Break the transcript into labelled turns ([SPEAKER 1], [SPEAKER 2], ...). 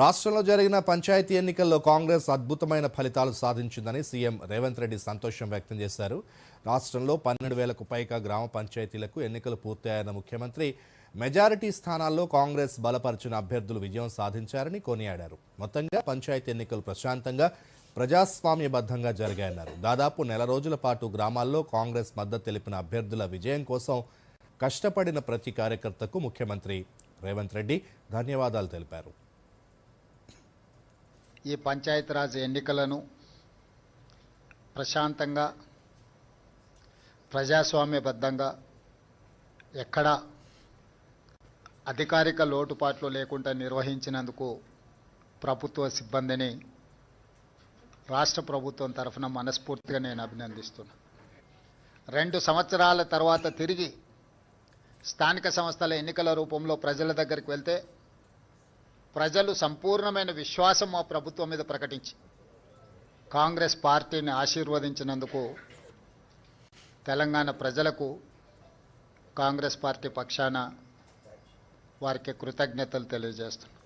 [SPEAKER 1] రాష్ట్రంలో జరిగిన పంచాయతీ ఎన్నికల్లో కాంగ్రెస్ అద్భుతమైన ఫలితాలు సాధించిందని సీఎం రేవంత్ రెడ్డి సంతోషం వ్యక్తం చేశారు. రాష్ట్రంలో పన్నెండు వేలకు పైగా గ్రామ పంచాయతీలకు ఎన్నికలు పూర్తయ్యాయన్న ముఖ్యమంత్రి మెజారిటీ స్థానాల్లో కాంగ్రెస్ బలపరిచిన అభ్యర్థులు విజయం సాధించారని కొనియాడారు. మొత్తంగా పంచాయతీ ఎన్నికలు ప్రశాంతంగా ప్రజాస్వామ్యబద్ధంగా జరిగాయన్నారు. దాదాపు నెల రోజుల పాటు గ్రామాల్లో కాంగ్రెస్ మద్దతు తెలిపిన అభ్యర్థుల విజయం కోసం కష్టపడిన ప్రతి కార్యకర్తకు ముఖ్యమంత్రి రేవంత్ రెడ్డి ధన్యవాదాలు తెలిపారు.
[SPEAKER 2] ఈ పంచాయతీరాజ్ ఎన్నికలను ప్రశాంతంగా ప్రజాస్వామ్యబద్ధంగా ఎక్కడ అధికారిక లోటుపాట్లు లేకుండా నిర్వహించినందుకు ప్రభుత్వ సిబ్బందిని రాష్ట్ర ప్రభుత్వం తరఫున మనస్ఫూర్తిగా నేను అభినందిస్తున్నా. రెండు సంవత్సరాల తర్వాత తిరిగి స్థానిక సంస్థల ఎన్నికల రూపంలో ప్రజల దగ్గరికి వెళ్తే ప్రజలు సంపూర్ణమైన విశ్వాసం మా ప్రభుత్వం మీద ప్రకటించి కాంగ్రెస్ పార్టీని ఆశీర్వదించినందుకు తెలంగాణ ప్రజలకు కాంగ్రెస్ పార్టీ పక్షాన వారికి కృతజ్ఞతలు తెలియజేస్తున్నాను